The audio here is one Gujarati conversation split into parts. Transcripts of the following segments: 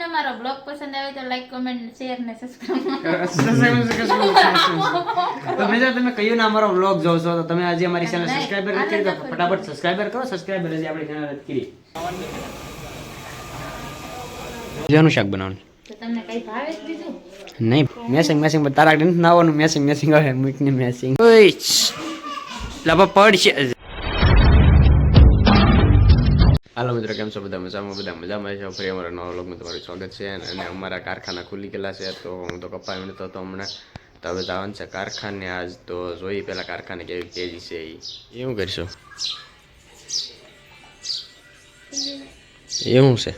તમને મારો બ્લોગ પસંદ આવે તો લાઈક કમેન્ટ શેર ને સબસ્ક્રાઇબ તો મેં તમે કયો ના અમારો વ્લોગ જોવો છો તો તમે આજે અમારી ચેનલ સબસ્ક્રાઇબર નથી કરી તો ફટાફટ સબસ્ક્રાઇબર કરો સબસ્ક્રાઇબર હજી આપણી ચેનલ રદ કરી જેનું શાક બનાવવાનું તમને કઈ ભાવે બીજું નહીં મેસિંગ મેસિંગ તારા નથી નાવાનું મેસિંગ મેસિંગ આવે મૂકની મેસિંગ ઓય પડશે હાલો મિત્રો કેમ છો બધા? મજામાં બધા મજામાં છો. ફરી અમારા નવા વ્લોગમાં તમારું સ્વાગત છે. અને અમારા કારખાના ખુલી ગયેલા છે તો હું તો કપ્પા વીણતો હતો હમણાં. તો હવે જવાનું છે કારખાને આજ. તો જોઈ પહેલાં કારખાને કેવી તેજી છે એ એવું કરશો? એવું છે?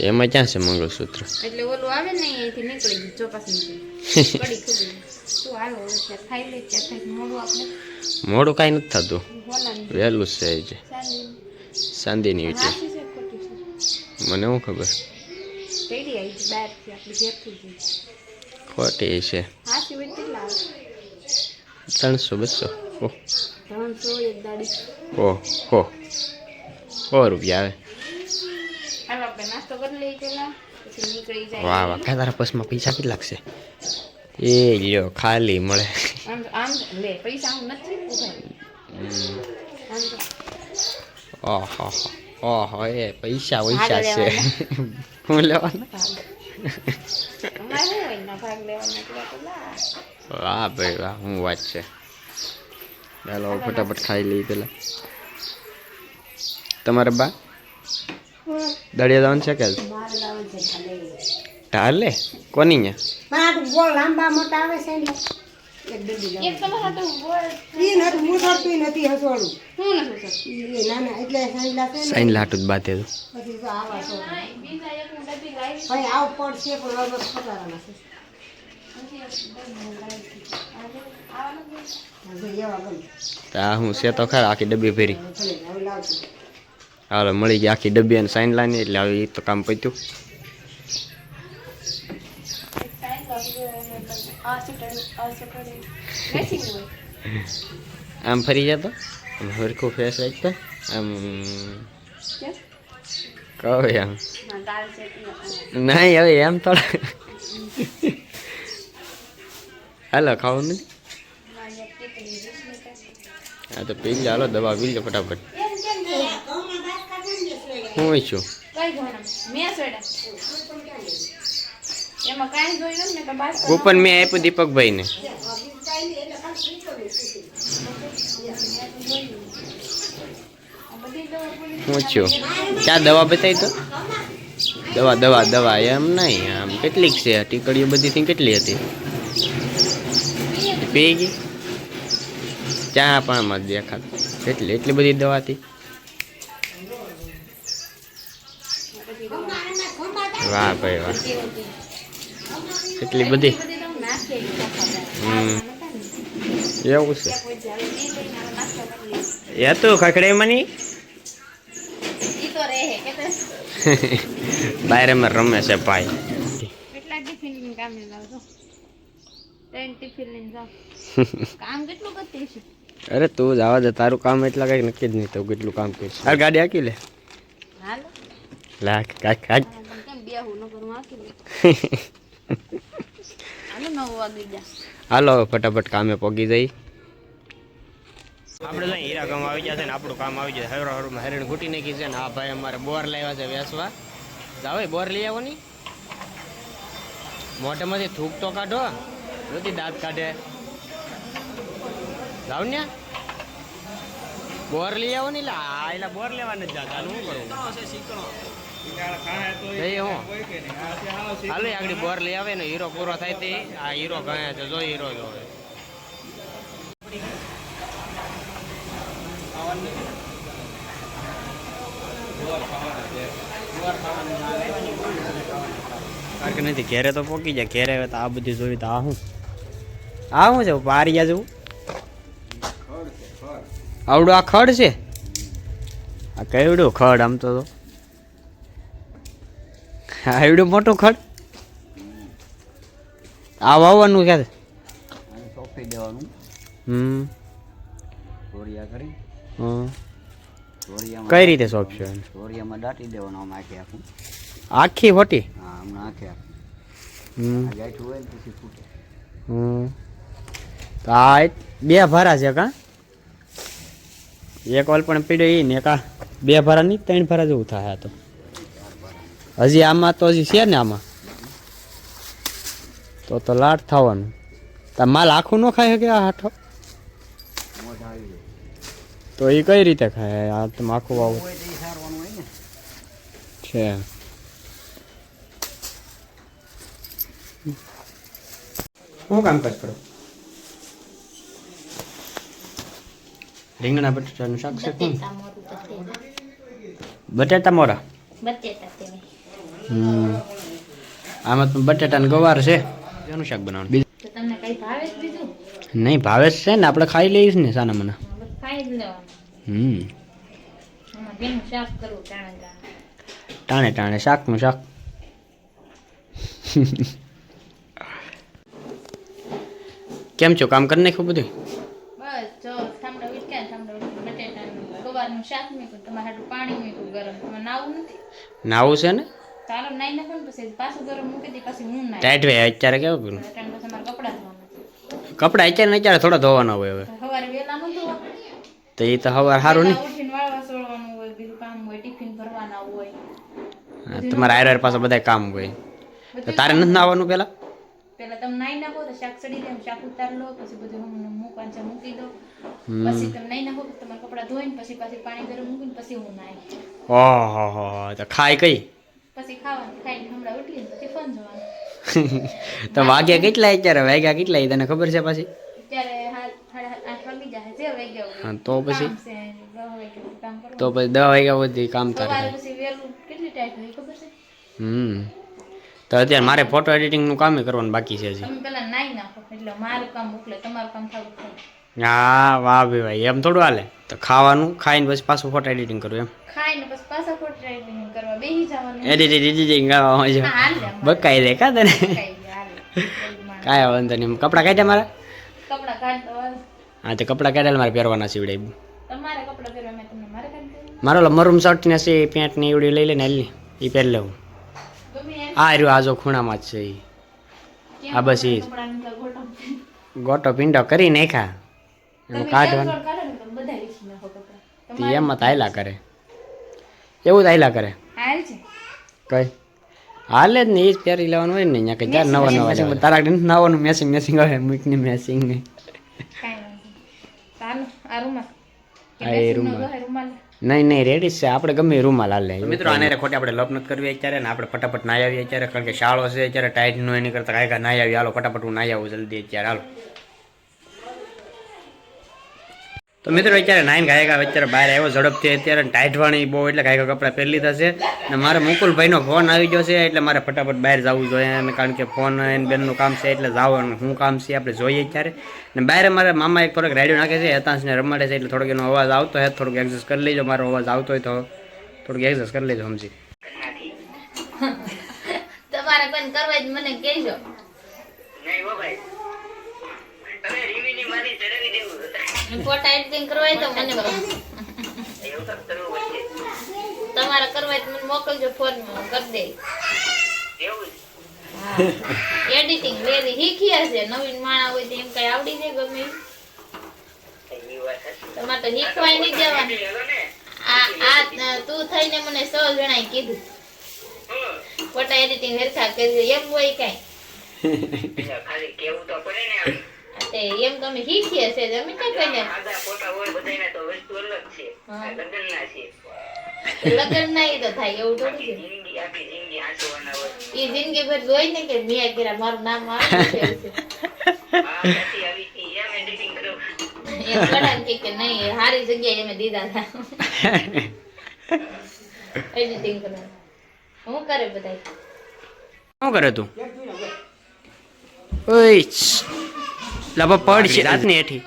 એમાં ક્યાં છે મંગળસૂત્ર? એટલે ઓલું આવે ને અહીંયાથી નીકળી ગયું ચોપાસ મોડું કાંઈ નથી થતું. વહેલું છે જે. ચાંદીની વીંટી મને શું ખબર? ખોટી છે. ત્રણસો બસો. ઓહ ઓહ હો સો રૂપિયા આવે. વાહ વાહ કાંઈ તારા પર્સમાં પૈસા કેટલા લાગશે? એ લ્યો ખાલી મળે. આમ આમ લે પૈસા નથી ઓહો ઓહો એ પૈસા પૈસા ભાગ છે. હું લેવાના? વાહ ભાઈ વાહ હું વાત છે. ચાલો ફટાફટ ખાઈ લઈ પેલા. તમારે બા? દળિયા જવાનું છે કે ઢાલે. કોની ન્યા? લાંબા મોટા આવે છે એક ડબ્બી લાવે. એક તમારા તો ઈ નથી મુસળતું નથી હસવાડું શું નથી સર ઈ નાના એટલે સાંજલા છે સાઈન લાટું જ બાતે તો પછી તો આવા છો. હું ડબ્બી ભાઈ આવ પડશે પણ હવે બસ છે. આ હું તો ખરા આખી ડબ્બી ભરી. ભલે હાલો મળી ગઈ આખી ડબ્બી અને સાઈન લાની એટલે હવે એ તો કામ પત્યું. આમ ફરી જતો? હરખું ફેસ રાખતો આમ કહો એમ. નહીં હવે એમ થોડા. હાલો ખાવું નથી? હા તો પી હાલો દવા પી લો ફટાફટ. હું છું એમાં કાંઈ જોયું ને તો બાસ કૂપન મેં આપ્યું દીપકભાઈને. હું ત્યાં દવા બતાવી તો? દવા દવા દવા એમ નહીં આમ કેટલીક છે? ટીકડીઓ બધી થી કેટલી હતી? પી ગઈ? ચા પણ દેખાત. કેટલી એટલી બધી દવા હતી? વાહ ભાઈ વાહ. કેટલી બધી? હમ. એવું છે. એ તો ખખડે મની. બાયરે માં રમે છે ભાઈ. કેટલા ટિફિન કામે લાવજો? ત્રણ ટિફિન લઈને જાઓ. કામ કેટલું કરતી છે અરે તું જવા દે તારું કામ એટલા કઈ નક્કી જ નહીં તો કેટલું કામ કરીશ આ ગાડી આકી લે. હાલો. લાખ કાક કાક પણ કેમ બે હું ન કરું આખી લે હાલો ફટાફટ કામે પોગી જઈ. આપણે તો હીરા કામ આવી જશે ને આપણું કામ આવી જાય. હરો હરોમાં હેરણ ઘૂટી નાખી છે ને આ ભાઈ અમારે બોર લાવ્યા છે વેસવા જાવ બોર લઈ આવો ની. મોઢામાંથી થૂક તો કાઢો. નથી દાંત કાઢે. જાવ ને. બોર લઈ આવો ને એટલે બોર લેવા નથી જાતા. શું કરું? હાલો આગળ બોર લઈ આવે ને, હીરો પૂરો થાય તે. આ હીરો ગયા છે, જો હીરો જો નથી, ઘેરે તો પોકી જાય. ઘેરે આવે તો આ બધી જોયું તો આ શું આ શું છે પારિયા જેવું. આવડું આ ખડ છે. આ કેવડું ખડ આમ તો. તો. આ મોટું ખડ? આ વાવવાનું ક્યાં સોંપી દેવાનું. હમ. ચોરિયા કરી. હમ. કઈ રીતે સોંપશો ચોરિયામાં દાટી દેવાનું આમ આખી આખું. આખી ખોટી હા હમણાં આખી હમ. આ હોય ને પછી ફૂટે. હમ. તો આ બે ભારા છે કા? એક ઓલ પણ પીડ્યો એ ને કા બે ભારા નહીં ત્રણ ભારા જેવું થાય આ તો. હજી આમાં તો હજી છે ને આમાં. તો તો લાટ થવાનું. તા માલ આખું ન ખાય કે આ આવી જાય તો એ કઈ રીતે ખાય? આ તમે આખું વાવું. ને છે. શું કામ કર કરો? રીંગણા બટાટાનું શાક છે બટેટા મોરું બટેટા આમાં તો બટાટા ને ગવાર છે. એનું શાક બનાવવાનું? બીજું? તમને કઈ ભાવે બીજું? નહીં ભાવે છે ને આપણે ખાઈ લઈશ ને સાના મને. ખાઈ જ હમ. શાક કરવું ટાણે ટાણે. શાકનું શાક. કેમ છો કામ કરી નાખ્યું બધું બસ જો ઠામડા ઉચક્યા ઠામડા બટેટાનું ગવારનું શાક મૂક્યું તમારે હાટું પાણી મૂક્યું ગરમ નાવું નથી? નાવું છે ને? ચાલો નાઈ નાખો ને પછી પાછું ગરમ મૂકી દે પછી હું નાઈ ટાઈટ વે અત્યારે કેવું કરું કપડાં અત્યારે અત્યારે થોડા ધોવાના હોય હવે. સવારે વહેલા ન ધોવા. તો એ તો હવાર સારું નહીં ઉઠીને વાળવા સોળવાનું હોય બીજું કામ હોય ટિફિન ભરવાના હોય. હા, તમારા આયર પાસે બધા કામ હોય. તો તારે નથી નાવાનું પેલા? પેલા તમે નાઈ નાખો તો શાક ચડી જાય શાક ઉતાર લો પછી બધું હું મૂકવાનું છે મૂકી દો પછી તમે નાઈ નાખો તમારા કપડા ધોઈને પછી પાછી પાણી ગરમ મૂકીને પછી હું નાઈ. ઓહો હો હો, તો ખાય કઈ? પછી ખાવાનું ખાઈને હમણાં ઉઠીને પછી ફોન જોવાનું. તો વાગ્યા કેટલા અત્યારે વાગ્યા કેટલા તને ખબર છે પાછી? અત્યારે તો પછી? તો પછી દસ વાગ્યા સુધી કામ કરે થાય. હમ. તો અત્યારે મારે ફોટો એડિટિંગનું કામ કરવાનું બાકી છે હજી. પેલા નાઈ નાખો એટલે મારું કામ મોકલે તમારું કામ થવું. હા વાહ ભાઈ ભાઈ એમ થોડું હાલે. તો ખાવાનું ખાઈને પછી પાછું ફોટો એડિટિંગ કરવું એમ. ખાઈને પછી પાછા ફોટ કરવા જવાનું. એડિટિંગ એડિટિંગ ગાવામાં છે. હા, હાલે અમારે. બકાઈ કા તને. કાંઈ વાંધો નહીં. કપડાં કાઢ્યા મારા? કપડાં કાઢતો હા તો કપડાં કાઢેલા મારે પહેરવાના સીવડે તમારે કપડાં પહેરવા મેં તમને મારે કાઢી મારો મરૂમ શર્ટ ને પેન્ટ ને એવડી લઈ લઈને હાલી એ પહેરી લઉં. આ રહ્યું આજો ખૂણામાં જ છે એ આ બસ ગોટો. ગોટો પિંડો કરી નાખ્યા. તમે કાઢવાનું એમાં તો હાયલા કરે. એવું જ હાયલા કરે. કઈ? હાલે જ ને એ જ પહેરી લેવાનું હોય ને અહીંયા કઈ ચાર નવા નવા. તારા નાવાનું મેસિંગ મેસિંગ આવે મૂકની મેસિંગ નહીં. નહીં નહીં રેડી છે. આપણે ગમે રૂમાલ હાલે. મિત્રો આને રે ખોટી આપણે લપ નથી કરવી અત્યારે ને આપણે ફટાફટ નાઈ આવીએ અત્યારે કારણ કે શાળો છે અત્યારે ટાઈટ નો એની કરતા કાંઈ નાઈ આવી હાલો ફટાફટ હું નાઈ આવું જલ્દી અત્યારે. હાલો. તો મિત્રો અત્યારે નાઈન ગાયકા અત્યારે બહાર આવ્યો ઝડપથી અત્યારે ટાઈટ વાળી બહુ એટલે ગાયકા કપડાં પહેરી લીધા છે. ને મારે મુકુલભાઈનો ફોન આવી ગયો છે એટલે મારે ફટાફટ બહાર જવું જોઈએ અને કારણ કે ફોન એને બેનનું કામ છે એટલે જવાનું શું કામ છે આપણે જોઈએ અત્યારે ને બહાર મારા મામા એક થોડોક રેડિયો નાખે છે હેતાંશને રમાડે છે એટલે થોડોક એનો અવાજ આવતો હોય થોડુંક એડજસ્ટ કરી લેજો મારો અવાજ આવતો હોય તો થોડુંક એડજસ્ટ કરી લેજો સમજી. તમારે કોઈ કરવા જ મને કહેજો. ફોટા એડિટિંગ કરવા હોય તો મને તમારે કરવા તો મને મોકલજો ફોન કરી દે એડિટિંગ લેવી શીખ્યા છે નવીન માણા હોય તો એમ કઈ આવડી જાય ગમે? તમારે તો શીખવાય નહીં દેવાનું આ આ તું થઈને મને સો જણાએ કીધું. ફોટા એડિટિંગ હરખા કરી એમ હોય કઈ. તે એમ તમે શીખીએ છે તમે ક્યાં કહીને લગ્ન ના ઈ તો થાય એવું થોડું છે. ઈ જિંદગી ભર જોઈ ને કે મેં કર્યા મારું નામ આવ્યું છે. એવું છે. એમ કડાને કહે કે નહીં સારી જગ્યાએ અમે દીધા હતા. એડિટિંગ હું કરે બધા શું કરે તું? ઓય લબા પડ છે રાતની હેઠી.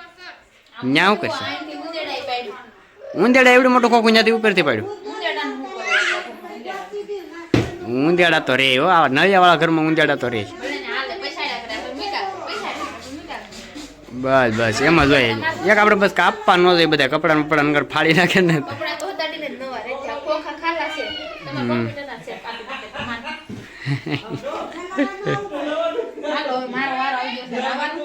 ન્યા શું કરશે? ઉંદેડા એવડું મોટું કોક ત્યાંથી ઉપરથી પાડ્યું. હું તો રે હો આ નળિયાવાળા ઘરમાં ઊંધેડા તો રે બસ બસ એમ જ હોય. એક આપણે બસ કાપવા ન જોઈએ બધા કપડા બપડા અંદર ફાડી નાખે ને. કપડા તો ઉતાડીને જ નવા રહે છે આ ખોખા ખાલા છે તમારા કોમ્પ્યુટરના છે પાકી પાકી તમારે હાલો હવે મારો વારો આવી ગયો છે નાવાનો.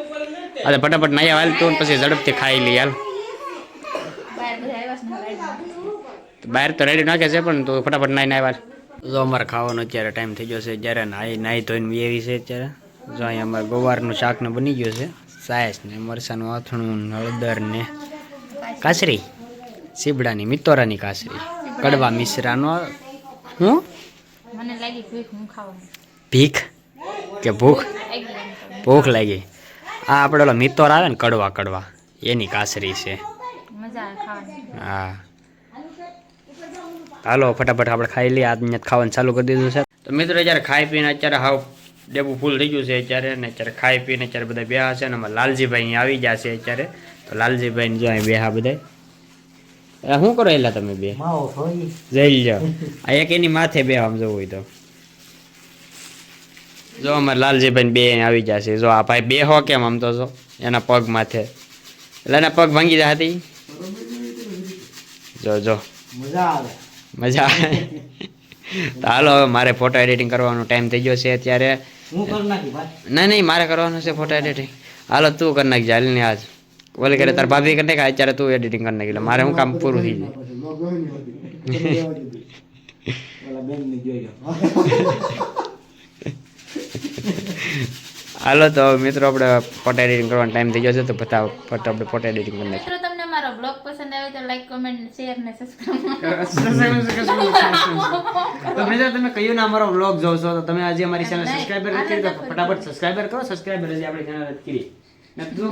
અરે ફટાફટ નાયા હાલ તો પછી ઝડપથી ખાઈ લઈ હાલ. બહાર તો રેડી નાખે છે પણ તું ફટાફટ નાઈ નાય હાલ. જો અમારે ખાવાનો અત્યારે ટાઈમ થઈ ગયો છે. જ્યારે નાઈ નાઈ ધોઈને એવી છે અત્યારે. જો અહીંયા અમારે ગોવારનું શાક ને બની ગયું છે. સાયસ ને મરસાનું આથણું નળદર હળદર ને કાસરી. સીબડાની મિતોરાની કાસરી. કડવા મિશ્રાનો હું? મને લાગી ભૂખ હું ખાવાનું ભીખ? કે ભૂખ. ભૂખ લાગી. આ આપણે ઓલો મિત્તોર આવે ને કડવા કડવા એની કાસરી છે. મજા આવે ખાવાની. હા. હાલો ફટાફટ આપણે ખાઈ લઈએ. આજને ખાવાનું ચાલુ કરી દીધું છે. તો મિત્રો અત્યારે ખાઈ પીને અત્યારે હાવ ડેબુ ફૂલ થઈ ગયું છે અત્યારે ને અત્યારે ખાઈ પીને અત્યારે બધા બેહા છે ને અમારે લાલજીભાઈ અહીં આવી ગયા છે અત્યારે. તો લાલજીભાઈ જો અહીં બેહા બધા એ શું કરો એલા તમે બે? જઈ લો આ એક એની માથે બે આમ જવું હોય તો. જો અમારે લાલજીભાઈ બે આવી છે. જો આ ભાઈ બે હો કેમ આમ તો જો એના પગ માથે. એટલે એના પગ ભાંગી જાય હતી? જો જો. મજા આવે. મજા આવે. તો હાલો હવે મારે ફોટો એડિટિંગ કરવાનો ટાઈમ થઈ ગયો છે અત્યારે. ના નહીં મારે કરવાનું છે ફોટો એડિટિંગ હાલો તું કરી નાખજે હાલ ને આજ. ઓલે કરે તાર ભાભી કરી નાખે અત્યારે તું એડિટિંગ કરી નાખી. મારે હું કામ પૂરું થઈ જાય. હાલો તો મિત્રો આપણે ફોટો એડિટિંગ કરવાનો ટાઈમ થઈ ગયો છે તો બધા ફોટો આપણે ફોટો એડિટિંગ કરી નાખીએ મિત્રો તમને મારો બ્લોગ પસંદ આવ્યો તો લાઈક કમેન્ટ શેર ને સબસ્ક્રાઇબ તો મિત્રો તમે કયું ના અમારો વ્લોગ જોવો છો? તો તમે આજે અમારી ચેનલ સબસ્ક્રાઇબર નથી કરી તો ફટાફટ સબસ્ક્રાઇબર કરો સબસ્ક્રાઇબર હજી આપણી ચેનલ કરી. ને તું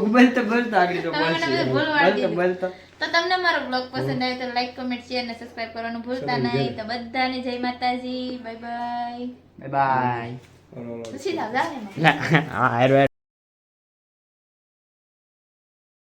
તમને મારો બ્લોગ પસંદ આવે તો લાઈક કમેન્ટ શેર ને સબસ્ક્રાઇબ કરવાનું ભૂલતા નહીં. તો બધાને જય માતાજી. બાય બાય બાય બાય તો સીધા જાવ ને હા હાર